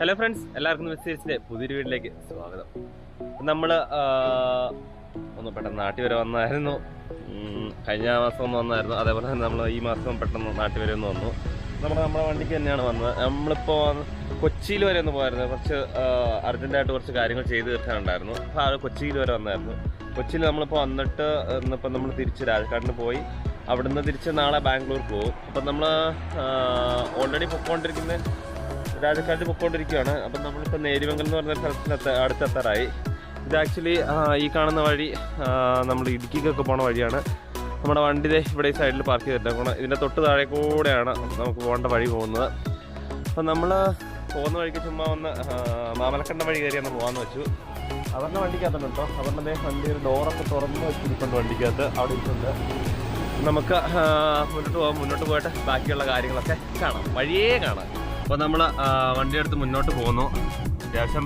Hello friends എല്ലാവർക്കും മെസ്സേജിന്റെ പുതിയൊരു വീട്ടിലേക്ക് സ്വാഗതം. നമ്മൾ ഒന്ന് പെട്ടെന്ന് നാട്ടിൽ വരെ വന്നായിരുന്നു. കഴിഞ്ഞ മാസം ഒന്ന് വന്നായിരുന്നു. അതേപോലെ തന്നെ നമ്മൾ ഈ മാസം പെട്ടെന്ന് നാട്ടിൽ വരെ ഒന്ന് വന്നു. നമ്മൾ നമ്മുടെ വണ്ടിക്ക് തന്നെയാണ് വന്നത്. നമ്മളിപ്പോൾ കൊച്ചിയിൽ വരെ ഒന്ന് പോയായിരുന്നു. കുറച്ച് അർജന്റായിട്ട് കുറച്ച് കാര്യങ്ങൾ ചെയ്ത് തീർക്കാനുണ്ടായിരുന്നു. അപ്പോൾ ആ കൊച്ചിയിൽ വരെ വന്നായിരുന്നു. കൊച്ചിയിൽ നമ്മളിപ്പോൾ വന്നിട്ട് ഇന്നിപ്പോൾ നമ്മൾ തിരിച്ച് രാജക്കാടിന് പോയി. അവിടുന്ന് തിരിച്ച് നാളെ ബാംഗ്ലൂർ പോകും. അപ്പം നമ്മൾ ഓൾറെഡി പൊയ്ക്കൊണ്ടിരിക്കുന്ന രാജക്കാട്ടിൽ പൊയ്ക്കൊണ്ടിരിക്കുകയാണ് അപ്പം നമ്മളിപ്പോൾ നേരിമംഗൽ എന്ന് പറഞ്ഞ സ്ഥലത്തിനകത്ത് അടുത്തെത്താറായി. ഇത് ആക്ച്വലി ഈ കാണുന്ന വഴി നമ്മൾ ഇടുക്കിക്കൊക്കെ പോണ വഴിയാണ്. നമ്മുടെ വണ്ടി ഇവിടെ ഈ സൈഡിൽ പാർക്ക് ചെയ്തിട്ടുണ്ട്. ഇതിന്റെ തൊട്ട് താഴെ കൂടെയാണ് നമുക്ക് പോകേണ്ട വഴി പോകുന്നത്. അപ്പം നമ്മൾ പോകുന്ന വഴിക്ക് ചുമ്മാ ഒന്ന് മാമലക്കണ്ട വഴി കയറി ഒന്ന് പോകാമെന്ന് വെച്ചു. അവരുടെ വണ്ടിക്കകത്തുണ്ട് കേട്ടോ. അവരുടെ വണ്ടി ഒരു ഡോറൊക്കെ തുറന്ന് വെച്ചിരിക്കുന്നുണ്ട് വണ്ടിക്കകത്ത്. അവിടെ ഇട്ടുണ്ട് നമുക്ക് മുന്നോട്ട് പോകാം മുന്നോട്ട് പോയിട്ട് ബാക്കിയുള്ള കാര്യങ്ങളൊക്കെ കാണാം. വഴിയേ കാണാം. അപ്പോൾ നമ്മൾ വണ്ടി വണ്ടിയെടുത്ത് മുന്നോട്ട് പോകുന്നു. അത്യാവശ്യം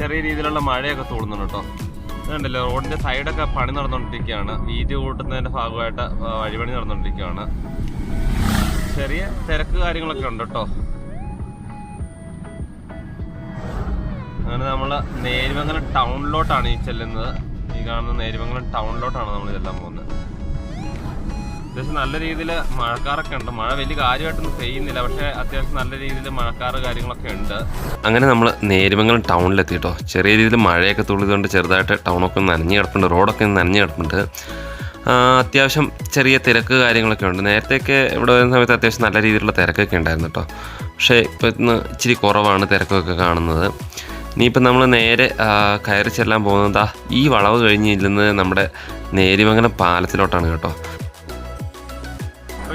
ചെറിയ രീതിയിലുള്ള മഴയൊക്കെ തോന്നുന്നുണ്ട് കേട്ടോ. ഇതുണ്ടല്ലോ റോഡിന്റെ സൈഡൊക്കെ പണി നടന്നുകൊണ്ടിരിക്കുകയാണ് വീതി കൂട്ടുന്നതിന്റെ ഭാഗമായിട്ട് വഴിപണി നടന്നുകൊണ്ടിരിക്കുകയാണ് ചെറിയ തിരക്ക് കാര്യങ്ങളൊക്കെ ഉണ്ട് കേട്ടോ. അങ്ങനെ നമ്മൾ നേരിമംഗലം ടൗണിലോട്ടാണ് ഈ ചെല്ലുന്നത്. ഈ കാണുന്ന നേരിമംഗലം ടൗണിലോട്ടാണ് നമ്മൾ ചെല്ലാൻ പോകുന്നത്. അത്യാവശ്യം നല്ല രീതിയിൽ മഴക്കാറൊക്കെ ഉണ്ട്. മഴ വലിയ കാര്യമായിട്ടൊന്നും പെയ്യുന്നില്ല. പക്ഷേ അത്യാവശ്യം നല്ല രീതിയിൽ മഴക്കാറ് കാര്യങ്ങളൊക്കെ ഉണ്ട്. അങ്ങനെ നമ്മൾ നേരിമംഗലം ടൗണിലെത്തി കേട്ടോ ചെറിയ രീതിയിൽ മഴയൊക്കെ തുള്ളിയതുകൊണ്ട് ചെറുതായിട്ട് ടൗണൊക്കെ നനഞ്ഞു കിടപ്പുണ്ട്. റോഡൊക്കെ നനഞ്ഞു കിടപ്പുണ്ട്. അത്യാവശ്യം ചെറിയ തിരക്ക് കാര്യങ്ങളൊക്കെ ഉണ്ട്. നേരത്തെയൊക്കെ ഇവിടെ വരുന്ന സമയത്ത് അത്യാവശ്യം നല്ല രീതിയിലുള്ള തിരക്കൊക്കെ ഉണ്ടായിരുന്നു കേട്ടോ പക്ഷേ ഇപ്പോൾ ഇന്ന് ഇച്ചിരി കുറവാണ് തിരക്കൊക്കെ കാണുന്നത്. ഇനിയിപ്പോൾ നമ്മൾ നേരെ കയറി ചെല്ലാൻ പോകുന്നത് ഈ വളവ് കഴിഞ്ഞ് ചെല്ലുന്നത് നമ്മുടെ നേരിമംഗലം പാലത്തിലോട്ടാണ് കേട്ടോ.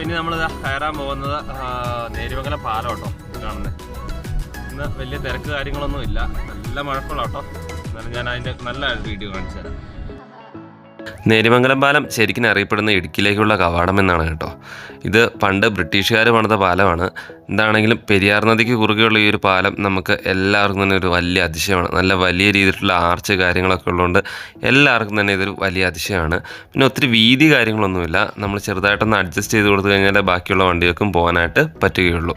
അപ്പോൾ ഇനി നമ്മൾ കയറാൻ പോകുന്നത് നേരുമംഗലം പാലം കേട്ടോ കാണുന്നത് ഇന്ന് വലിയ തിരക്ക് കാര്യങ്ങളൊന്നും ഇല്ല. നല്ല മഴക്കുള്ള കേട്ടോ എന്നാലും ഞാൻ അതിന്റെ നല്ല വീഡിയോ കാണിച്ചു തരാം. നേരിമംഗലം പാലം ശരിക്കും അറിയപ്പെടുന്ന ഇടുക്കിയിലേക്കുള്ള കവാടം എന്നാണ് കേട്ടോ. ഇത് പണ്ട് ബ്രിട്ടീഷുകാർ പണിത പാലമാണ്. എന്താണെങ്കിലും പെരിയാർ നദിക്ക് കുറുകെയുള്ള ഈ ഒരു പാലം നമുക്ക് എല്ലാവർക്കും തന്നെ ഒരു വലിയ അതിശയമാണ്. നല്ല വലിയ രീതിയിലുള്ള ആർച്ച് കാര്യങ്ങളൊക്കെ ഉള്ളതുകൊണ്ട് എല്ലാവർക്കും തന്നെ ഇതൊരു വലിയ അതിശയമാണ്. പിന്നെ ഒത്തിരി വീതി കാര്യങ്ങളൊന്നുമില്ല. നമ്മൾ ചെറുതായിട്ടൊന്ന് അഡ്ജസ്റ്റ് ചെയ്ത് കൊടുത്തു കഴിഞ്ഞാൽ ബാക്കിയുള്ള വണ്ടികൾക്കും പോകാനായിട്ട് പറ്റുകയുള്ളൂ.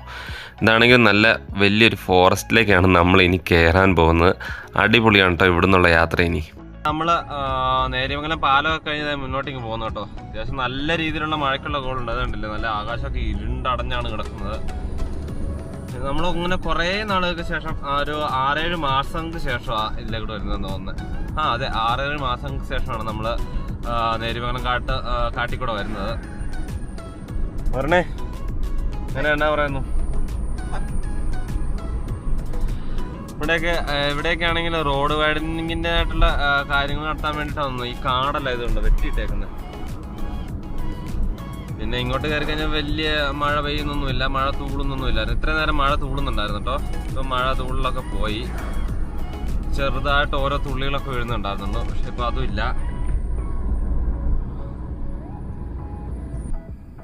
ഇതാണെങ്കിലും നല്ല വലിയൊരു ഫോറസ്റ്റിലേക്കാണ് നമ്മൾ ഇനി കയറാൻ പോകുന്നത്. അടിപൊളിയാണ് കേട്ടോ ഇവിടെ നിന്നുള്ള യാത്ര ഇനി. നമ്മൾ നേരിമംഗലം പാലമൊക്കെ കഴിഞ്ഞ് മുന്നോട്ടേക്ക് പോകുന്നു കേട്ടോ. അത്യാവശ്യം നല്ല രീതിയിലുള്ള മഴക്കുള്ള കോളുണ്ട് അതുകൊണ്ടില്ലേ നല്ല ആകാശമൊക്കെ ഇരുണ്ടടഞ്ഞാണ് കിടക്കുന്നത്. നമ്മൾ ഇങ്ങനെ കുറേ നാളുകൾക്ക് ശേഷം ഒരു ആറേഴ് മാസങ്ങൾക്ക് ശേഷമാണ് ഇതിലേക്ക് വരുന്നതെന്ന് തോന്നുന്നത് ആ അതെ ആറേഴ് മാസങ്ങൾക്ക് ശേഷമാണ് നമ്മൾ നേരിമംഗലം കാട്ട് കാട്ടിക്കൂടെ വരുന്നത്. പറഞ്ഞേ അങ്ങനെ എന്നാ പറയുന്നു? ഇവിടെയൊക്കെ ഇവിടെയൊക്കെ ആണെങ്കിൽ റോഡ് വൈഡനിങ്ങിന്റെ ആയിട്ടുള്ള കാര്യങ്ങൾ നടത്താൻ വേണ്ടിയിട്ടാണ് ഈ കാടല്ല ഇതുണ്ട് വെട്ടിയിട്ടേക്കുന്നത്. പിന്നെ ഇങ്ങോട്ട് കയറി കഴിഞ്ഞാൽ വലിയ മഴ പെയ്യുന്നൊന്നുമില്ല മഴ തൂളുന്നൊന്നുമില്ല. ഇത്ര നേരം മഴ തൂളുന്നുണ്ടായിരുന്നു കേട്ടോ. ഇപ്പം മഴ തൂളിലൊക്കെ പോയി. ചെറുതായിട്ട് ഓരോ തുള്ളികളൊക്കെ വീഴുന്നുണ്ടായിരുന്നു പക്ഷെ ഇപ്പം അതുമില്ല.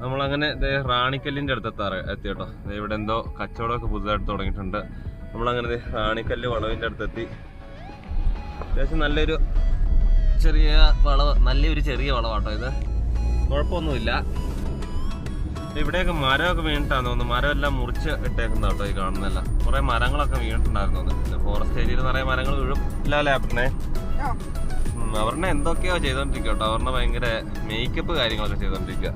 നമ്മളങ്ങനെ ദേ റാണിക്കല്ലിന്റെ അടുത്ത് എത്താറ് എത്തി കേട്ടോ ഇവിടെ എന്തോ കച്ചവടമൊക്കെ പുതുതായിട്ട് തുടങ്ങിയിട്ടുണ്ട്. നമ്മളങ്ങനെ ആണിക്കല്ല് വളവിന്റെ അടുത്തെത്തി. അത്യാവശ്യം നല്ലൊരു ചെറിയ വളവ് നല്ലൊരു ചെറിയ വളവാട്ടോ ഇത്. കുഴപ്പമൊന്നുമില്ല. ഇവിടെയൊക്കെ മരമൊക്കെ വീണിട്ടാന്ന് തോന്നുന്നു. മരമെല്ലാം മുറിച്ച് ഇട്ടേക്കുന്ന കേട്ടോ ഈ കാണുന്നല്ല കുറെ മരങ്ങളൊക്കെ വീണിട്ടുണ്ടായിരുന്നു ഫോറസ്റ്റ് ഏരിയയിൽ നിറയെ മരങ്ങൾ വീഴും. ഇല്ല അല്ലേ അപ്പനെ അവരുടെ എന്തൊക്കെയോ ചെയ്തോണ്ടിരിക്കുക കേട്ടോ അവരുടെ ഭയങ്കര മേക്കപ്പ് കാര്യങ്ങളൊക്കെ ചെയ്തോണ്ടിരിക്കുക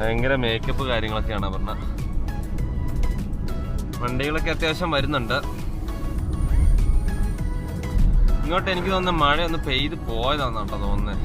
ഭയങ്കര മേക്കപ്പ് കാര്യങ്ങളൊക്കെയാണ് അവരുടെ വണ്ടികളൊക്കെ അത്യാവശ്യം വരുന്നുണ്ട്. ഇങ്ങോട്ട് എനിക്ക് തോന്നുന്ന മഴ ഒന്ന് പെയ്ത് പോയതാണെന്നാണ് തോന്നുന്നത്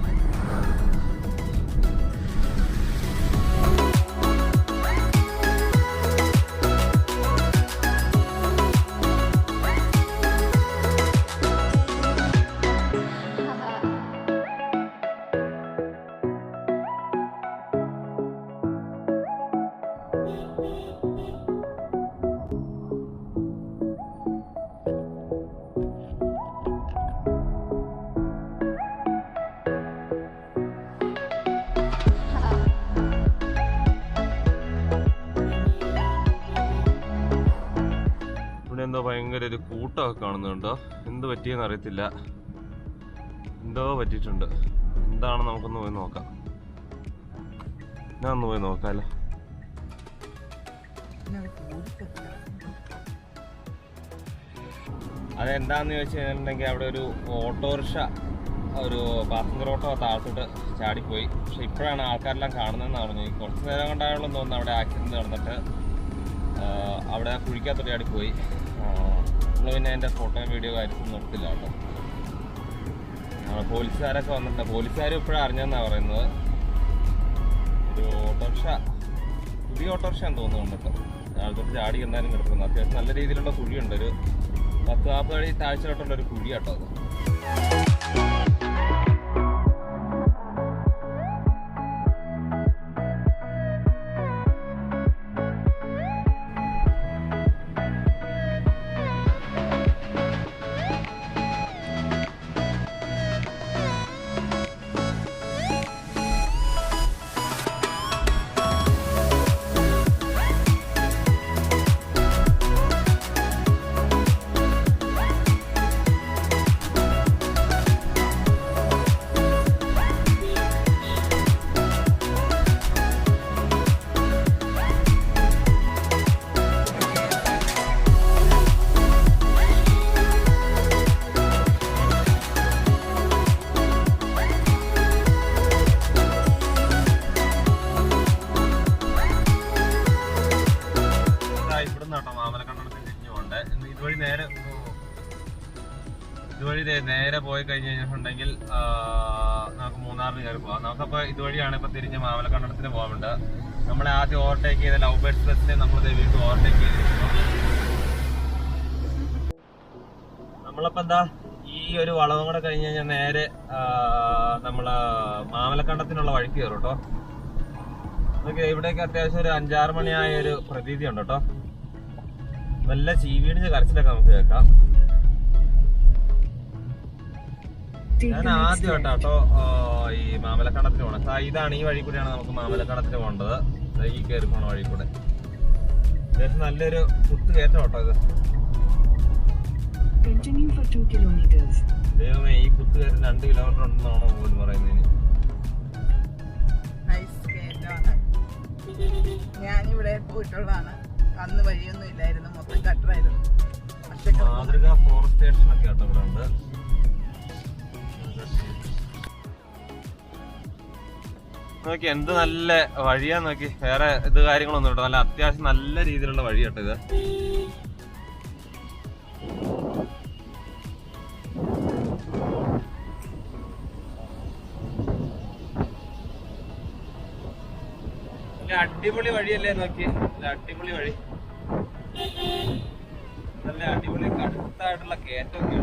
ഒരു കൂട്ടമൊക്കെ കാണുന്നുണ്ടോ? എന്ത് പറ്റിയെന്ന് അറിയത്തില്ല. എന്തോ പറ്റിയിട്ടുണ്ട്. എന്താണെന്ന് നമുക്കൊന്ന് പോയി നോക്കാം. ഞാൻ ഒന്ന് പോയി നോക്കാമല്ലോ അതെന്താന്ന് ചോദിച്ചു കഴിഞ്ഞിട്ടുണ്ടെങ്കിൽ അവിടെ ഒരു ഓട്ടോറിക്ഷ ഒരു പാസഞ്ചർ ഓട്ടോ താഴത്തോട്ട് ചാടിപ്പോയി. പക്ഷെ ഇപ്പോഴാണ് ആൾക്കാരെല്ലാം കാണുന്നതെന്ന് പറഞ്ഞു കുറച്ച് നേരം കൊണ്ടാണല്ലോ തോന്നുന്നു അവിടെ ആക്സിഡന്റ് നടന്നിട്ട് അവിടെ കുഴിക്കകത്തോട്ട് ചാടിപ്പോയി. നമ്മൾ പിന്നെ എന്റെ ഫോട്ടോയും വീഡിയോ കാര്യത്തിൽ നിർത്തില്ല കേട്ടോ. പോലീസുകാരൊക്കെ വന്നിട്ടുണ്ട്. പോലീസുകാർ ഇപ്പോഴും അറിഞ്ഞെന്നാണ് പറയുന്നത്. ഒരു ഓട്ടോറിക്ഷ പുതിയ ഓട്ടോറിക്ഷ എന്ന് തോന്നുന്നുണ്ട് കേട്ടോ. ചാടി എന്തായാലും കിടക്കുന്നു. അത്യാവശ്യം നല്ല രീതിയിലുള്ള കുഴിയുണ്ട് ഒരു പത്ത് നാൽപ്പത് അടി താഴ്ചയോട്ടുള്ള ഒരു കുഴി കേട്ടോ കഴിഞ്ഞ് കഴിഞ്ഞിട്ടുണ്ടെങ്കിൽ നമുക്ക് മൂന്നാറിന് കയറി പോവാം നമുക്കപ്പോൾ ഇതുവഴിയാണ് ഇപ്പോൾ തിരിഞ്ഞ് മാമലക്കണ്ടത്തിന് പോകാനുണ്ട് നമ്മളെ ആദ്യം ഓവർടേക്ക് ചെയ്ത ലവ് ബേഡ് ബസ്സിനെ നമ്മൾ വീണ്ടും ഓവർടേക്ക് ചെയ്തിരിക്കുന്നു. നമ്മളിപ്പോൾ എന്താ ഈ ഒരു വളവും കൂടെ കഴിഞ്ഞ് കഴിഞ്ഞാൽ നേരെ നമ്മൾ മാമലക്കണ്ടത്തിനുള്ള വഴിക്ക് കയറും കേട്ടോ നമുക്ക് ഇവിടേക്ക് അത്യാവശ്യം ഒരു അഞ്ചാറ് മണിയായ ഒരു പ്രതീതി ഉണ്ട് കേട്ടോ നല്ല ചീവീടിന്റെ കരച്ചിലൊക്കെ നമുക്ക് കേൾക്കാം. ഞാൻ ആദ്യമായിട്ടാ കേട്ടോ ഈ മാമലക്കണ്ടത്തിന് പോണത്. ഇതാണ് ഈ വഴി കൂടിയാണ് നമുക്ക് മാമലക്കണ്ടത്തിന് പോകേണ്ടത്. ഈ കയറി പോണ വഴി കൂടെ. അത്യാവശ്യം നല്ലൊരു കുത്ത് കയറ്റം കേട്ടോ ഇത്. Continue for 2 kilometers. ദൈവമേ ഈ കുത്ത് കയറ്റം രണ്ട് കിലോമീറ്റർ ഉണ്ടെന്നാണോ പോലും പറയുന്നതിന് ഞാനിവിടെ പോയിട്ടുള്ളതാണ്. അന്ന് വഴിയൊന്നും ഇല്ലായിരുന്നു. മൊത്തം ഗട്ടറായിരുന്നു മാതൃക ഫോറസ്റ്റ് സ്റ്റേഷൻ ഒക്കെ ആട്ടോ ഇവിടെ ഉണ്ട്. നോക്കി എന്ത് നല്ല വഴിയാ നോക്കി. വേറെ ഇത് കാര്യങ്ങളൊന്നും കേട്ടോ നല്ല അത്യാവശ്യം നല്ല രീതിയിലുള്ള വഴി കേട്ടോ ഇത്. അടിപൊളി വഴിയല്ലേ നോക്കി. അടിപൊളി വഴി. നല്ല അടിപൊളി കടുത്തായിട്ടുള്ള കയറ്റമൊക്കെ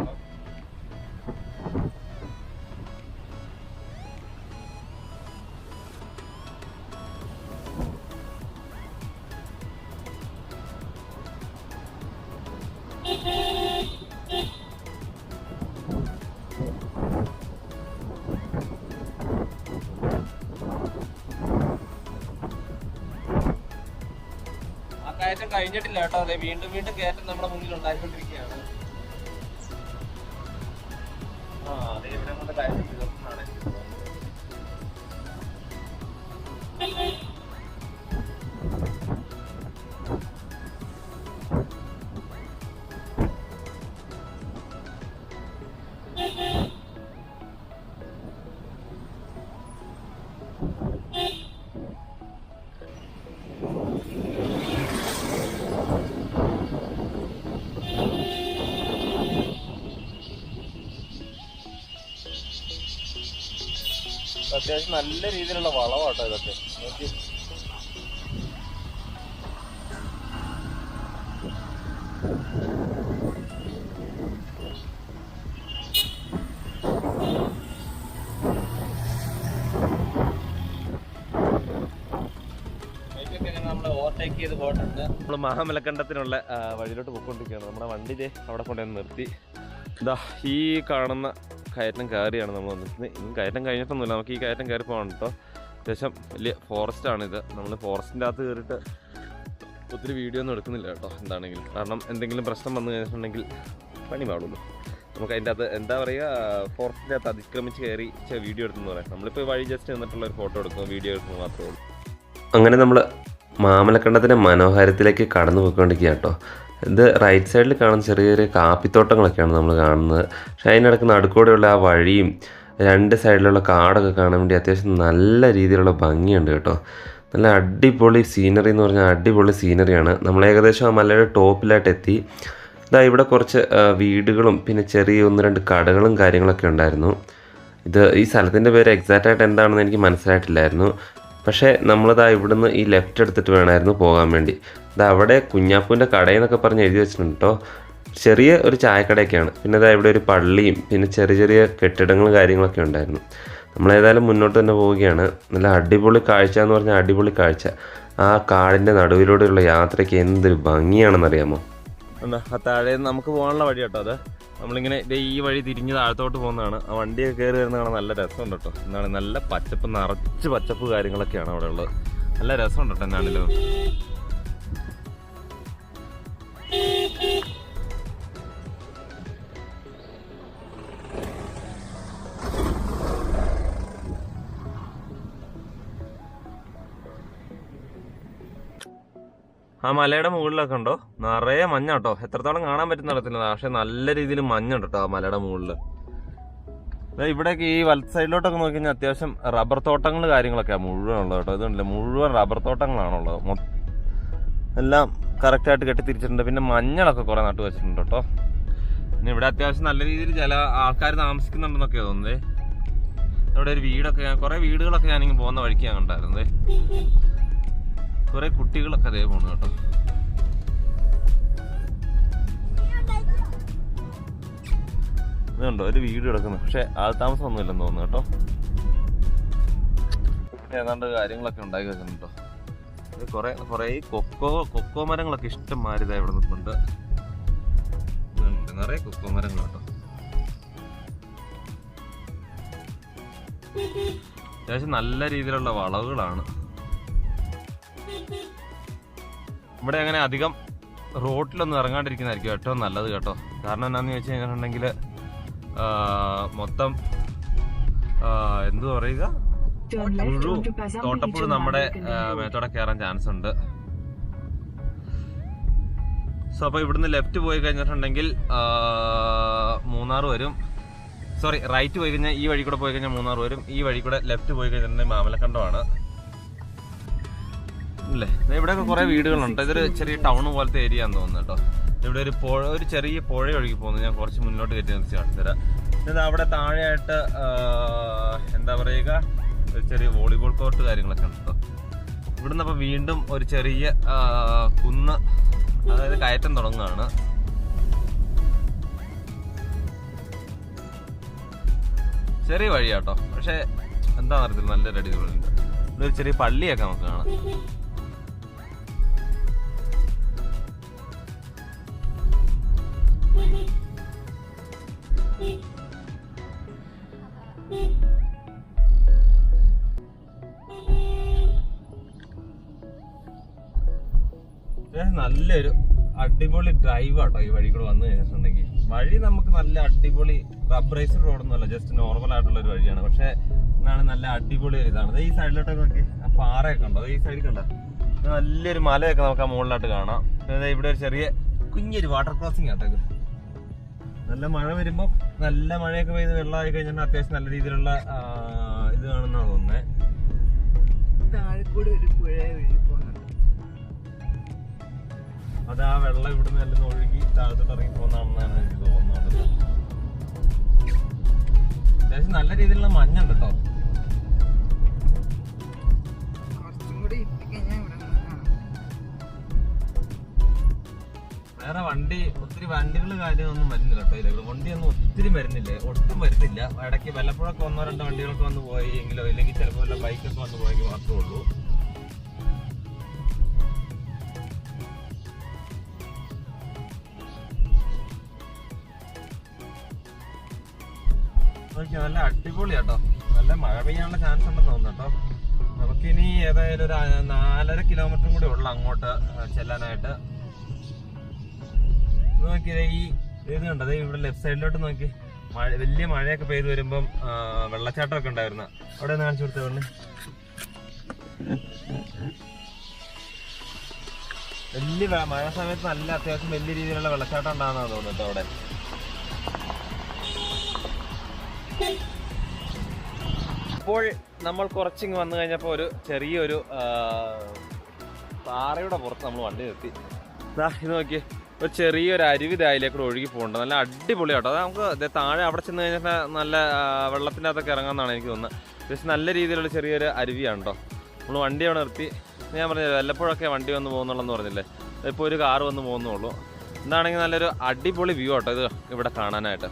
കയറ്റം കഴിഞ്ഞിട്ടില്ല കേട്ടോ. അതെ വീണ്ടും വീണ്ടും കയറ്റം നമ്മുടെ മുന്നിൽ ഉണ്ടായിക്കൊണ്ടിരിക്കുകയാണ് അത്യാവശ്യം നല്ല രീതിയിലുള്ള വളവാട്ടോ ഇതൊക്കെ. നോക്കി നമ്മൾ ഓവർടേക്ക് ചെയ്ത് പോയിട്ടുണ്ട്. നമ്മൾ മഹാമലക്കണ്ടത്തിനുള്ള വഴിയിലോട്ട് പോയിക്കൊണ്ടിരിക്കുകയാണ്. നമ്മുടെ വണ്ടി ദേ അവിടെ കൊണ്ടുവന്ന് നിർത്തി. ഇതാ ഈ കാണുന്ന കയറ്റം കയറിയാണ് നമ്മൾ വന്നിരുന്നത് ഇനി കയറ്റം കഴിഞ്ഞിട്ടൊന്നുമില്ല. നമുക്ക് ഈ കയറ്റം കയറി പോകണം കേട്ടോ അത്യാവശ്യം വലിയ ഫോറസ്റ്റ് ആണിത്. നമ്മൾ ഫോറസ്റ്റിന്റെ അകത്ത് കയറിയിട്ട് ഒത്തിരി വീഡിയോ ഒന്നും എടുക്കുന്നില്ല കേട്ടോ എന്താണെങ്കിലും. കാരണം എന്തെങ്കിലും പ്രശ്നം വന്നു കഴിഞ്ഞിട്ടുണ്ടെങ്കിൽ പണി പാടുള്ളൂ നമുക്ക് അതിന്റെ അകത്ത് എന്താ പറയുക ഫോറസ്റ്റിന്റെ അകത്ത് അതിക്രമിച്ച് കയറി വീഡിയോ എടുത്തെന്ന് പറയാം. നമ്മളിപ്പോൾ വഴി ജസ്റ്റ് നിന്നിട്ടുള്ള ഒരു ഫോട്ടോ എടുക്കും. വീഡിയോ എടുക്കുന്നത് മാത്രമേ ഉള്ളൂ. അങ്ങനെ നമ്മൾ മാമലക്കണ്ടത്തിന്റെ മനോഹാരത്തിലേക്ക് കടന്നു പോയിക്കൊണ്ടിരിക്കുക കേട്ടോ ഇത് റൈറ്റ് സൈഡിൽ കാണുന്ന ചെറിയ ചെറിയ കാപ്പിത്തോട്ടങ്ങളൊക്കെയാണ് നമ്മൾ കാണുന്നത്. പക്ഷേ അതിനിടക്ക് നടുക്കൂടെയുള്ള ആ വഴിയും രണ്ട് സൈഡിലുള്ള കാടൊക്കെ കാണാൻ വേണ്ടി അത്യാവശ്യം നല്ല രീതിയിലുള്ള ഭംഗിയുണ്ട് കേട്ടോ. നല്ല അടിപൊളി സീനറി എന്ന് പറഞ്ഞാൽ അടിപൊളി സീനറിയാണ് നമ്മൾ ഏകദേശം ആ മലയുടെ ടോപ്പിലായിട്ട് എത്തി. ഇതാ ഇവിടെ കുറച്ച് വീടുകളും പിന്നെ ചെറിയ ഒന്ന് രണ്ട് കടകളും കാര്യങ്ങളൊക്കെ ഉണ്ടായിരുന്നു. ഇത് ഈ സ്ഥലത്തിന്റെ പേര് എക്സാക്റ്റ് ആയിട്ട് എന്താണെന്ന് എനിക്ക് മനസ്സിലായിട്ടില്ലായിരുന്നു. പക്ഷേ നമ്മളിതാ ഇവിടുന്ന് ഈ ലെഫ്റ്റ് എടുത്തിട്ട് വേണമായിരുന്നു പോകാൻ വേണ്ടി. ഇതാ അവിടെ കുഞ്ഞാപ്പൂവിന്റെ കടയെന്നൊക്കെ പറഞ്ഞ് എഴുതി വെച്ചിട്ടുണ്ട് കേട്ടോ ചെറിയ ഒരു ചായക്കടയൊക്കെയാണ്. പിന്നെ ഇതാ ഇവിടെ ഒരു പള്ളിയും പിന്നെ ചെറിയ ചെറിയ കെട്ടിടങ്ങളും കാര്യങ്ങളൊക്കെ ഉണ്ടായിരുന്നു. നമ്മളേതായാലും മുന്നോട്ട് തന്നെ പോവുകയാണ്. നല്ല അടിപൊളി കാഴ്ച എന്ന് പറഞ്ഞാൽ അടിപൊളി കാഴ്ച. ആ കാടിന്റെ നടുവിലൂടെയുള്ള യാത്രയ്ക്ക് എന്തൊരു ഭംഗിയാണെന്നറിയാമോ? ആ താഴെ നമുക്ക് പോകാനുള്ള വഴി കേട്ടോ അത്. നമ്മളിങ്ങനെ ഈ വഴി തിരിഞ്ഞ് താഴത്തോട്ട് പോകുന്നതാണ്. ആ വണ്ടിയൊക്കെ കയറി വരുന്ന കാണാൻ നല്ല രസമുണ്ട് കേട്ടോ. എന്താണ് നല്ല പച്ചപ്പ് നിറച്ച് പച്ചപ്പ് കാര്യങ്ങളൊക്കെയാണ് അവിടെ ഉള്ളത്. നല്ല രസമുണ്ട് കേട്ടോ എന്നാണല്ലോ ആ മലയുടെ മുകളിലൊക്കെ ഉണ്ടോ? നിറയെ മഞ്ഞ കേട്ടോ എത്രത്തോളം കാണാൻ പറ്റുന്ന നടത്തില്ല പക്ഷെ നല്ല രീതിയിൽ മഞ്ഞുണ്ട് കേട്ടോ ആ മലയുടെ മുകളിൽ ഇവിടെയൊക്കെ ഈ വലത്ത് സൈഡിലോട്ടൊക്കെ നോക്കി കഴിഞ്ഞാൽ അത്യാവശ്യം റബ്ബർ തോട്ടങ്ങൾ കാര്യങ്ങളൊക്കെയാണ് മുഴുവൻ ഉള്ളത് കേട്ടോ. ഇതുണ്ടല്ലോ? മുഴുവൻ റബ്ബർ തോട്ടങ്ങളാണുള്ളത്. എല്ലാം കറക്റ്റായിട്ട് കെട്ടി തിരിച്ചിട്ടുണ്ട് പിന്നെ മഞ്ഞളൊക്കെ കുറേ നട്ടു വെച്ചിട്ടുണ്ട് കേട്ടോ. പിന്നെ ഇവിടെ അത്യാവശ്യം നല്ല രീതിയിൽ ചില ആൾക്കാർ താമസിക്കുന്നുണ്ടെന്നൊക്കെ തോന്നുന്നത് ഇവിടെ ഒരു വീടൊക്കെ കുറെ വീടുകളൊക്കെ ഞാനിങ്ങനെ പോകുന്ന വഴിക്ക് ഞാൻ കണ്ടായിരുന്നേ കുറെ കുട്ടികളൊക്കെ അതേ പോണു കേട്ടോ. ഇതുണ്ടോ? ഒരു വീട് കിടക്കുന്നു. പക്ഷെ ആ താമസം ഒന്നും ഇല്ലെന്ന് തോന്നുന്നു കേട്ടോ. ഏതാണ്ട് കാര്യങ്ങളൊക്കെ ഉണ്ടാക്കി വെക്കുന്നുണ്ടോ? കൊറേ കുറെ കൊക്കോ കൊക്കോ മരങ്ങളൊക്കെ ഇഷ്ടം മാറിയതാ ഇവിടെ നിൽപ്പുണ്ട് നിറയെ കൊക്കോ മരങ്ങൾ കേട്ടോ. അത്യാവശ്യം നല്ല രീതിയിലുള്ള വളവുകളാണ്. ഇവിടെ അങ്ങനെ അധികം റോട്ടിലൊന്നും ഇറങ്ങാണ്ടിരിക്കുന്നതായിരിക്കും ഏറ്റവും നല്ലത് കേട്ടോ. കാരണം എന്താണെന്ന് ചോദിച്ചു കഴിഞ്ഞിട്ടുണ്ടെങ്കിൽ മൊത്തം എന്തു പറയുക? മുഴു തോട്ടപ്പുഴ പുഴു തോട്ടപ്പുഴു നമ്മുടെ മേത്തോടെ കയറാൻ ചാൻസ് ഉണ്ട്. സോ അപ്പോൾ ഇവിടുന്ന് ലെഫ്റ്റ് പോയി കഴിഞ്ഞിട്ടുണ്ടെങ്കിൽ മൂന്നാർ വരും. സോറി റൈറ്റ് പോയി കഴിഞ്ഞാൽ ഈ വഴി കൂടെ പോയി കഴിഞ്ഞാൽ മൂന്നാർ വരും. ഈ വഴി കൂടെ ലെഫ്റ്റ് പോയി കഴിഞ്ഞിട്ടുണ്ടെങ്കിൽ മാമലക്കണ്ടമാണ്. അല്ലേ ഇവിടെയൊക്കെ കുറെ വീടുകളുണ്ട്. ഇതൊരു ചെറിയ ടൗൺ പോലത്തെ ഏരിയ എന്ന് തോന്നുന്നു കേട്ടോ. ഇവിടെ ഒരു പുഴ ഒരു ചെറിയ പുഴ ഒഴുകി പോകുന്നു. ഞാൻ കുറച്ച് മുന്നോട്ട് കയറ്റി നിർത്തി കാണിച്ചു തരാം ഇത് അവിടെ താഴെയായിട്ട് എന്താ പറയുക? ഒരു ചെറിയ വോളിബോൾ കോർട്ട് കാര്യങ്ങളൊക്കെ ഉണ്ട് കേട്ടോ. ഇവിടുന്ന് അപ്പോൾ വീണ്ടും ഒരു ചെറിയ കുന്ന് അതായത് കയറ്റം തുടങ്ങുകയാണ്. ചെറിയ വഴിയാട്ടോ. പക്ഷേ അറിയത്തില്ല. നല്ലൊരു ഇവിടെ ഒരു ചെറിയ പള്ളിയൊക്കെ നമുക്ക് കാണാം. അടിപൊളി ഡ്രൈവ് ആട്ടോ ഈ വഴി കൂടെ വന്നു കഴിഞ്ഞിട്ടുണ്ടെങ്കിൽ. വഴി നമുക്ക് നല്ല അടിപൊളി റബ്ബറൈസ്ഡ് റോഡൊന്നുമല്ല ജസ്റ്റ് നോർമൽ ആയിട്ടുള്ള ഒരു വഴിയാണ്. പക്ഷെ എന്നാണ് നല്ല അടിപൊളി ഒരു ഇതാണ്. ഈ സൈഡിലോട്ടൊക്കെ നോക്കി. ആ പാറയൊക്കെ ഉണ്ടോ? ഈ സൈഡിൽ കണ്ടോ? നല്ലൊരു മലയൊക്കെ നമുക്ക് ആ മുകളിലോട്ട് കാണാം. പിന്നെ ഇവിടെ ഒരു ചെറിയ കുഞ്ഞൊരു വാട്ടർ ക്രോസിംഗ് ആട്ടോ ഇത്. നല്ല മഴ വരുമ്പോൾ നല്ല മഴയൊക്കെ പെയ്ത് വെള്ളമായി കഴിഞ്ഞാൽ അത്യാവശ്യം നല്ല രീതിയിലുള്ള ഇത് കാണുന്നതാണ് തോന്നുന്നത് താഴെക്കൂടെ കൂടെ ഒരു പുഴ പോകുന്നുണ്ട് അത് ആ വെള്ളം ഇവിടുന്ന് എല്ലാം ഒഴുകി താഴത്തോട്ട് ഇറങ്ങി പോകുന്നതാണെന്നാണ് എനിക്ക് തോന്നുന്നത്. അത്യാവശ്യം നല്ല രീതിയിലുള്ള മഞ്ഞുണ്ട് കേട്ടോ വേറെ വണ്ടി ഒത്തിരി വണ്ടികൾ കാര്യമൊന്നും വരുന്നില്ല കേട്ടോ വണ്ടി വണ്ടിയൊന്നും ഒത്തിരി വരുന്നില്ല. ഒട്ടും വരുന്നില്ല. ഇടയ്ക്ക് വല്ലപ്പോഴൊക്കെ ഒന്നോ രണ്ടോ വണ്ടികളൊക്കെ വന്ന് പോയി എങ്കിലോ ഇല്ലെങ്കിൽ ചിലപ്പോൾ വല്ല ബൈക്കൊക്കെ വന്ന് പോയെങ്കിൽ മാത്രമേ ഉള്ളൂ. നോക്കിയേ, നല്ല അടിപൊളിയാട്ടോ. നല്ല മഴ പെയ്യാനുള്ള ചാൻസ് ഉണ്ടെന്ന് തോന്നുന്നു കേട്ടോ നമുക്കിനി ഏതായാലും ഒരു നാലര കിലോമീറ്ററും കൂടി ഉള്ളു അങ്ങോട്ട് ചെല്ലാനായിട്ട്. നോക്കിയേ ഈ ഇത് കണ്ടത് ഇവിടെ ലെഫ്റ്റ് സൈഡിലോട്ട് നോക്കി. മഴ വലിയ മഴയൊക്കെ പെയ്ത് വരുമ്പം വെള്ളച്ചാട്ടമൊക്കെ ഉണ്ടായിരുന്ന. അവിടെ ഒന്ന് കാണിച്ചു കൊടുത്തേ വലിയ മഴ സമയത്ത് നല്ല അത്യാവശ്യം വലിയ രീതിയിലുള്ള വെള്ളച്ചാട്ടം ഉണ്ടാകുന്നതാണ് തോന്നുന്നു കേട്ടോ അവിടെ. അപ്പോൾ നമ്മൾ കുറച്ചിങ് വന്നു കഴിഞ്ഞപ്പോൾ ഒരു ചെറിയൊരു പാറയുടെ പുറത്ത് നമ്മൾ വണ്ടി നിർത്തി. ഇത് നോക്കി ഒരു ചെറിയൊരു അരുവി ദായിലേക്കൂടെ ഒഴുകി പോകുന്നുണ്ട് നല്ല അടിപൊളി കേട്ടോ. അത് നമുക്ക് താഴെ അവിടെ ചെന്ന് കഴിഞ്ഞാൽ നല്ല വെള്ളത്തിന്റെ അകത്തൊക്കെ ഇറങ്ങാമെന്നാണ് എനിക്ക് തോന്നുന്നത്. ജസ്റ്റ് നല്ല രീതിയിലുള്ള ചെറിയൊരു അരുവിയാണ് കേട്ടോ. നമ്മൾ വണ്ടി അവിടെ നിർത്തി. ഞാൻ പറഞ്ഞത് വല്ലപ്പോഴൊക്കെ വണ്ടി വന്ന് പോകുന്നുള്ളെന്ന് പറഞ്ഞില്ലേ? ഇപ്പോൾ ഒരു കാറ് വന്ന് പോകുന്നുള്ളൂ. എന്താണെങ്കിൽ നല്ലൊരു അടിപൊളി വ്യൂ കേട്ടോ ഇത് ഇവിടെ കാണാനായിട്ട്.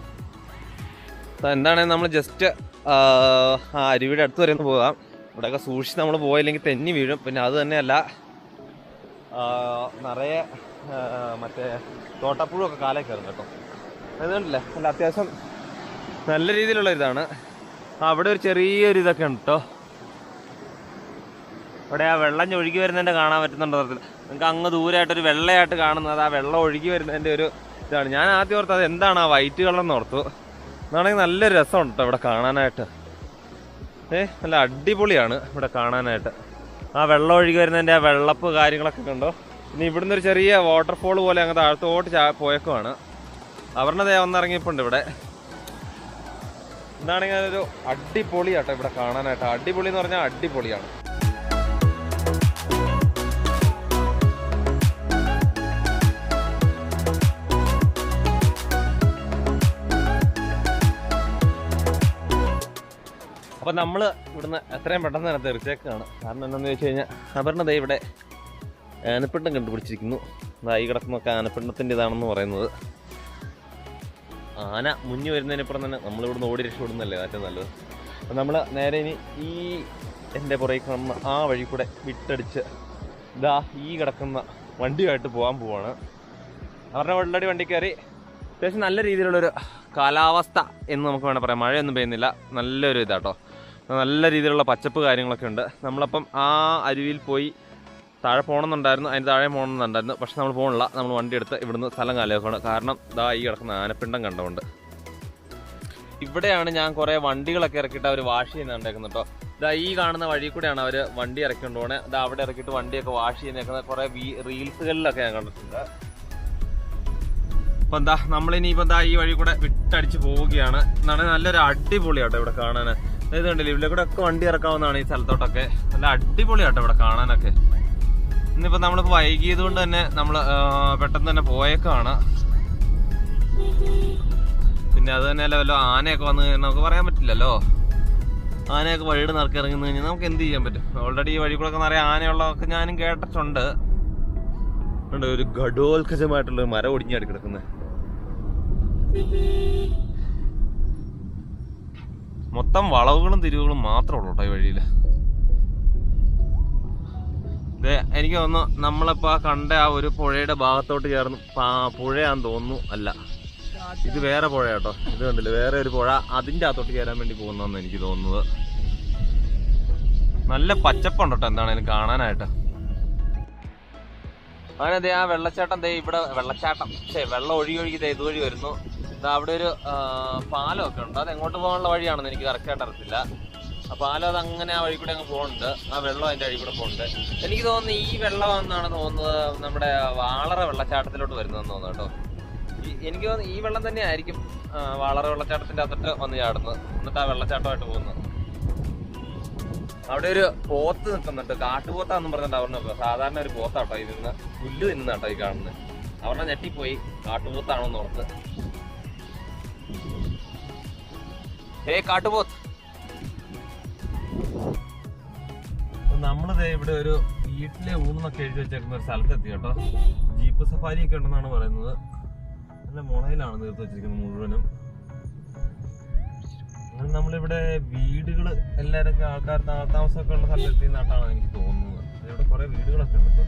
എന്താണെങ്കിൽ നമ്മൾ ജസ്റ്റ് ആ അരുവിയുടെ അടുത്ത് വരെ ഒന്ന് പോകാം. ഇവിടെയൊക്കെ സൂക്ഷിച്ച് നമ്മൾ പോയില്ലെങ്കിൽ തെന്നി വീഴും. പിന്നെ അത് തന്നെയല്ല നിറയെ മറ്റേ തോട്ടപ്പുഴൊക്കെ കാലേ കയറും കേട്ടോ. അതുകൊണ്ടല്ലേ നല്ല അത്യാവശ്യം നല്ല രീതിയിലുള്ള ഇതാണ്. അവിടെ ഒരു ചെറിയൊരു ഇതൊക്കെ ഉണ്ട് കേട്ടോ. അവിടെ ആ വെള്ളം ഒഴുകി വരുന്നതിന്റെ കാണാൻ പറ്റുന്നുണ്ടോ നിങ്ങൾക്ക് അങ്ങ് ദൂരമായിട്ടൊരു വെള്ളയായിട്ട് കാണുന്നത് ആ വെള്ളം ഒഴുകി വരുന്നതിന്റെ ഒരു ഇതാണ്. ഞാൻ ആദ്യം ഓർത്ത് അത് എന്താണ് ആ വൈറ്റ് കളർ എന്ന് ഓർത്തു. എന്നാണെങ്കിൽ നല്ല രസമുണ്ട് കേട്ടോ ഇവിടെ കാണാനായിട്ട്. ഏ നല്ല അടിപൊളിയാണ് ഇവിടെ കാണാനായിട്ട്. ആ വെള്ളം ഒഴുകി വരുന്നതിന്റെ ആ വെള്ളപ്പ് കാര്യങ്ങളൊക്കെ കണ്ടോ? ഇനി ഇവിടുന്ന് ഒരു ചെറിയ വാട്ടർഫോൾ പോലെ അങ്ങ് താഴത്തോട്ട് ചാ പോയേക്കുമാണ് അവരുടെ ദേ വന്നിറങ്ങിയിപ്പുണ്ട് ഇവിടെ. എന്താണെങ്കിൽ ഒരു അടിപൊളിയാട്ടോ ഇവിടെ കാണാനായിട്ട്. അടിപൊളി എന്ന് പറഞ്ഞാൽ അടിപൊളിയാണ്. അപ്പൊ നമ്മൾ ഇവിടുന്ന് എത്രയും പെട്ടെന്ന് തന്നെ തീർച്ചയാക്കാണ് കാരണം എന്താണെന്ന് വെച്ച് കഴിഞ്ഞാൽ അവരുടെ ഇവിടെ ആനപ്പിണ്ടം കണ്ടുപിടിച്ചിരിക്കുന്നു. ഈ കിടക്കുന്നൊക്കെ ആനപ്പിണ്ടത്തിന്റെ ഇതാണെന്ന് പറയുന്നത്. ആന മുന്നിൽ വരുന്നതിനപ്പുറം തന്നെ നമ്മൾ ഇവിടുന്ന് ഓടി രക്ഷപ്പെടുന്നല്ലേ ഏറ്റവും നല്ലത്. അപ്പം നമ്മൾ നേരെ ഇനി ഈ എന്റെ പുറകെ കാണുന്ന ആ വഴി കൂടെ വിട്ടടിച്ച് ഇതാ ഈ കിടക്കുന്ന വണ്ടിയുമായിട്ട് പോകാൻ പോവാണ്. അവരുടെ വെള്ളടി വണ്ടി കയറി അത്യാവശ്യം നല്ല രീതിയിലുള്ളൊരു കാലാവസ്ഥ എന്ന് നമുക്ക് വേണമെങ്കിൽ പറയാം. മഴയൊന്നും പെയ്യുന്നില്ല. നല്ലൊരു ഇതാട്ടോ. നല്ല രീതിയിലുള്ള പച്ചപ്പ് കാര്യങ്ങളൊക്കെ ഉണ്ട്. നമ്മളപ്പം ആ അരുവിയിൽ പോയി താഴെ പോകണമെന്നുണ്ടായിരുന്നു അതിന്റെ താഴെ പോകണമെന്നുണ്ടായിരുന്നു. പക്ഷെ നമ്മൾ പോകണില്ല. നമ്മൾ വണ്ടി എടുത്ത് ഇവിടുന്ന് സ്ഥലം കാലിയാക്കുകയാണ്. കാരണം ഇതാ ഈ കിടക്കുന്ന ആനപ്പിണ്ടം കണ്ടുകൊണ്ട് ഇവിടെയാണ് ഞാൻ കുറേ വണ്ടികളൊക്കെ ഇറക്കിയിട്ട് അവർ വാഷ് ചെയ്യുന്നുണ്ടായിരുന്നു കേട്ടോ. ഇതാ ഈ കാണുന്ന വഴി കൂടെയാണ് അവർ വണ്ടി ഇറക്കിക്കൊണ്ട് പോകണേ ഇതാ അവിടെ ഇറക്കിയിട്ട് വണ്ടിയൊക്കെ വാഷ് ചെയ്യുന്നേക്കുന്ന കുറേ റീൽസുകളിലൊക്കെ ഞാൻ കണ്ടിട്ടുണ്ട്. അപ്പം എന്താ നമ്മളിനി ഇപ്പം എന്താ ഈ വഴി കൂടെ വിട്ടടിച്ച് പോവുകയാണ്. എന്നാണ് നല്ലൊരു അടിപൊളിയാട്ടോ ഇവിടെ കാണാൻ ഇത് കണ്ടില്ല ഇവിടെ കൂടെ ഒക്കെ വണ്ടി ഇറക്കാവുന്നതാണ് ഈ സ്ഥലത്തോട്ടൊക്കെ. നല്ല അടിപൊളിയാട്ടോ ഇവിടെ കാണാനൊക്കെ. ഇന്നിപ്പോ നമ്മളിപ്പോ വൈകിയത് കൊണ്ട് തന്നെ നമ്മൾ പെട്ടെന്ന് തന്നെ പോയേക്കാണ്. പിന്നെ അത് തന്നെയല്ല വല്ല ആനയൊക്കെ വന്നു കഴിഞ്ഞാൽ നമുക്ക് പറയാൻ പറ്റില്ലല്ലോ. ആനയൊക്കെ വഴിയുടെ നിറക്കി ഇറങ്ങി കഴിഞ്ഞാൽ നമുക്ക് എന്ത് ചെയ്യാൻ പറ്റും? ഓൾറെഡി ഈ വഴി കൂടെ നിറയെ ആനയുള്ളതൊക്കെ ഞാനും കേട്ടിട്ടുണ്ട്. ഒരു ഘടോത്കജമായിട്ടുള്ള മരം ഒടിഞ്ഞാടി കിടക്കുന്നത് മൊത്തം വളവുകളും തിരിവുകളും മാത്രമേ ഉള്ളൂ കേട്ടോ ഈ വഴിയിൽ എനിക്ക് തോന്നുന്നു നമ്മളിപ്പോൾ കണ്ട ആ ഒരു പുഴയുടെ ഭാഗത്തോട്ട് ചേർന്ന് പുഴയാന്ന് തോന്നുന്നു അല്ല. ഇത് വേറെ പുഴ കേട്ടോ. ഇത് കണ്ടില്ല? വേറെ ഒരു പുഴ അതിന്റെ അകത്തോട്ട് ചേരാൻ വേണ്ടി പോകുന്നതെന്ന് എനിക്ക് തോന്നുന്നത്. നല്ല പച്ചപ്പുണ്ട് കേട്ടോ എന്താണേലും കാണാനായിട്ട്. അങ്ങനെ ആ വെള്ളച്ചാട്ടം ദേ ഇവിടെ വെള്ളച്ചാട്ടം. പക്ഷേ വെള്ളം ഒഴുകി ഒഴുകി ദേ ഇതുവഴി വരുന്നു. അവിടെ ഒരു പാലം പാലമൊക്കെ ഉണ്ട്. അത് എങ്ങോട്ട് പോകാനുള്ള വഴിയാണെന്ന് എനിക്ക് കറക്റ്റ് ആയിട്ട് അറിയത്തില്ല. ആ പാലം അത് അങ്ങനെ ആ വഴി കൂടെ അങ്ങ് പോകുന്നുണ്ട് ആ വെള്ളം അതിന്റെ വഴി കൂടെ പോകുന്നുണ്ട് എനിക്ക് തോന്നുന്നു ഈ വെള്ളം എന്നാണ് തോന്നുന്നത് നമ്മുടെ വാളറ വെള്ളച്ചാട്ടത്തിലോട്ട് വരുന്നതെന്ന് തോന്നുന്നു കേട്ടോ. എനിക്ക് തോന്നുന്നു ഈ വെള്ളം തന്നെ ആയിരിക്കും വാളറ വെള്ളച്ചാട്ടത്തിന്റെ അകത്തോട്ട് വന്ന് ചാടുന്നത്. എന്നിട്ട് ആ വെള്ളച്ചാട്ടമായിട്ട് പോകുന്നത്. അവിടെ ഒരു പോത്ത് നിൽക്കുന്നുണ്ട്. കാട്ടുപോത്താന്നും പറഞ്ഞിട്ടുണ്ട് അവരുടെ സാധാരണ ഒരു പോത്താട്ടോ ഇതിന്ന്. പുല്ല് തിന്നുന്നാട്ടോ ഈ കാണുന്നത്. അവരുടെ ഞെട്ടിപ്പോയി. കാട്ടുപോത്താണോന്ന് ഓർത്ത്. ഏ കാട്ടുപോത്ത്. നമ്മളിത് ഇവിടെ ഒരു വീട്ടിലെ ഊണെന്നൊക്കെ എഴുതി വെച്ചേക്കുന്ന ഒരു സ്ഥലത്തെത്തി കേട്ടോ. ജീപ്പ് സഫാരി ഒക്കെ ഉണ്ടെന്നാണ് പറയുന്നത്. നല്ല മുളയിലാണ് തീർത്ത് വെച്ചിരിക്കുന്നത് മുഴുവനും. നമ്മളിവിടെ വീടുകൾ എല്ലാവരും ആൾക്കാർ താമസമൊക്കെ ഉള്ള സ്ഥലത്ത് നാട്ടാണ് എനിക്ക് തോന്നുന്നത്. ഇവിടെ കുറെ വീടുകളൊക്കെ ഉണ്ട്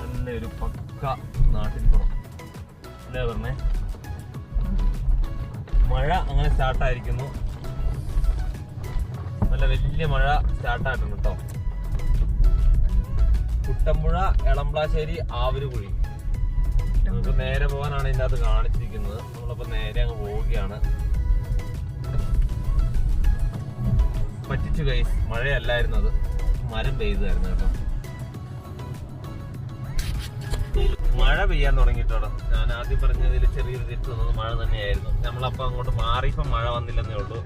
നല്ലൊരു പക്ക നാട്ടിൻപുറം. അല്ലേ പറഞ്ഞേ? മഴ അങ്ങനെ സ്റ്റാർട്ടായിരിക്കുന്നു നല്ല വലിയ മഴ സ്റ്റാർട്ടായിട്ടുണ്ട് കേട്ടോ കുട്ടമ്പുഴ എളംപ്ലാശ്ശേരി ആവരുകുഴി. നമുക്ക് നേരെ പോകാനാണ് ഇതിന്റെ അത് കാണിച്ചിരിക്കുന്നത്. നമ്മളിപ്പോൾ നേരെ അങ്ങ് പോവുകയാണ്. പറ്റിച്ചു കൈ മഴയല്ലായിരുന്നു അത്. മരം പെയ്തായിരുന്നു കേട്ടോ. മഴ പെയ്യാൻ തുടങ്ങിയിട്ടോ ഞാൻ ആദ്യം പറഞ്ഞതിൽ ചെറിയൊരു തെറ്റ് വന്നത് മഴ തന്നെയായിരുന്നു. നമ്മളപ്പോൾ അങ്ങോട്ട് മാറി ഇപ്പം മഴ വന്നില്ലെന്നേ ഉള്ളൂ.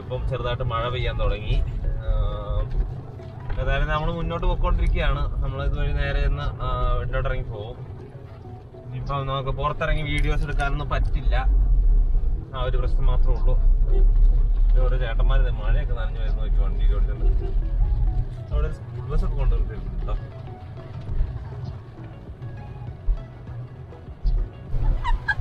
ഇപ്പം ചെറുതായിട്ട് മഴ പെയ്യാൻ തുടങ്ങി. ഏതായാലും നമ്മൾ മുന്നോട്ട് പോയിക്കൊണ്ടിരിക്കുകയാണ്. നമ്മൾ ഇതുവഴി നേരെ നിന്ന് വീട്ടിലോട്ട് ഇറങ്ങി പോകും ഇപ്പം നമുക്ക് പുറത്തിറങ്ങി വീഡിയോസ് എടുക്കാനൊന്നും പറ്റില്ല. ആ ഒരു പ്രശ്നം മാത്രമേ ഉള്ളൂ. ഓരോ ചേട്ടന്മാർ മഴയൊക്കെ നനഞ്ഞു വരുന്ന നോക്കി വണ്ടി ഓടിച്ചിട്ടുണ്ട് അവിടെ സ്കൂൾ ബസ്സൊക്കെ കൊണ്ടുവന്നിട്ടുണ്ട് കേട്ടോ.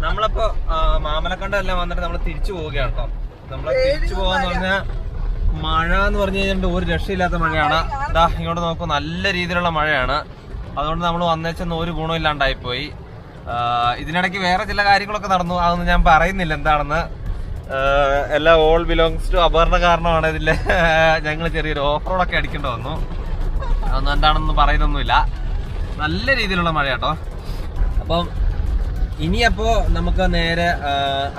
നമ്മളിപ്പോ ആ, മാമലക്കണ്ടം എല്ലാം വന്നിട്ട് നമ്മൾ തിരിച്ചു പോവുകയാണ് കേട്ടോ നമ്മൾ തിരിച്ചു പോവാന്ന് പറഞ്ഞാൽ മഴ എന്ന് പറഞ്ഞു കഴിഞ്ഞാൽ ഒരു രക്ഷയില്ലാത്ത മഴയാണ്. ഇതാ ഇങ്ങോട്ട് നോക്കൂ നല്ല രീതിയിലുള്ള മഴയാണ്. അതുകൊണ്ട് നമ്മൾ വന്നേച്ചെന്ന് ഒരു ഗുണമില്ലാണ്ടായി പോയി. ഇതിനിടയ്ക്ക് വേറെ ചില കാര്യങ്ങളൊക്കെ നടന്നു. അതൊന്നും ഞാൻ പറയുന്നില്ല എന്താണെന്ന്. എല്ലാം ഓൾ ബിലോങ്സ് ടു അപർണ കാരണമാണ് ഇതിൽ. ഞങ്ങൾ ചെറിയൊരു ഓഫ് റോഡൊക്കെ അടിക്കേണ്ടി വന്നു. അതൊന്നും എന്താണെന്ന് പറയുന്നൊന്നുമില്ല. നല്ല രീതിയിലുള്ള മഴ കേട്ടോ അപ്പം ഇനിയപ്പോ നമുക്ക് നേരെ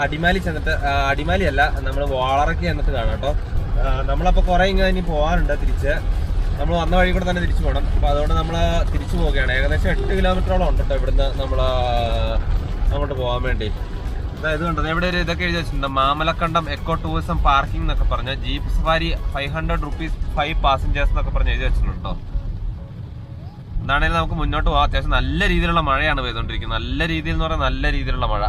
അടിമാലി ചെന്നിട്ട് അടിമാലി അല്ല നമ്മൾ വാളറയ്ക്ക് ചെന്നിട്ട് കാണാം കേട്ടോ നമ്മളപ്പോ കുറെ ഇങ്ങനെ ഇനി പോകാനുണ്ട് തിരിച്ച്. നമ്മൾ വന്ന വഴി കൂടെ തന്നെ തിരിച്ചു പോകണം അപ്പൊ അതുകൊണ്ട് നമ്മൾ തിരിച്ചു പോവുകയാണ്. ഏകദേശം എട്ട് കിലോമീറ്ററോളം ഉണ്ട് കേട്ടോ ഇവിടുന്ന് നമ്മൾ അങ്ങോട്ട് പോകാൻ വേണ്ടി. അതായത് കണ്ടത് എവിടെ ഒരു ഇതൊക്കെ എഴുതി വെച്ചിട്ടുണ്ട്. മാമലക്കണ്ടം എക്കോ ടൂറിസം പാർക്കിംഗ് എന്നൊക്കെ പറഞ്ഞ jeep safari five hundred rupees five passengers എന്നൊക്കെ പറഞ്ഞ് എഴുതി വെച്ചിട്ടുണ്ട് കേട്ടോ എന്താണെങ്കിലും നമുക്ക് മുന്നോട്ട് പോകാം. അത്യാവശ്യം നല്ല രീതിയിലുള്ള മഴയാണ് പെയ്തുകൊണ്ടിരിക്കുന്നത്. നല്ല രീതിയിൽ എന്ന് പറഞ്ഞാൽ നല്ല രീതിയിലുള്ള മഴ.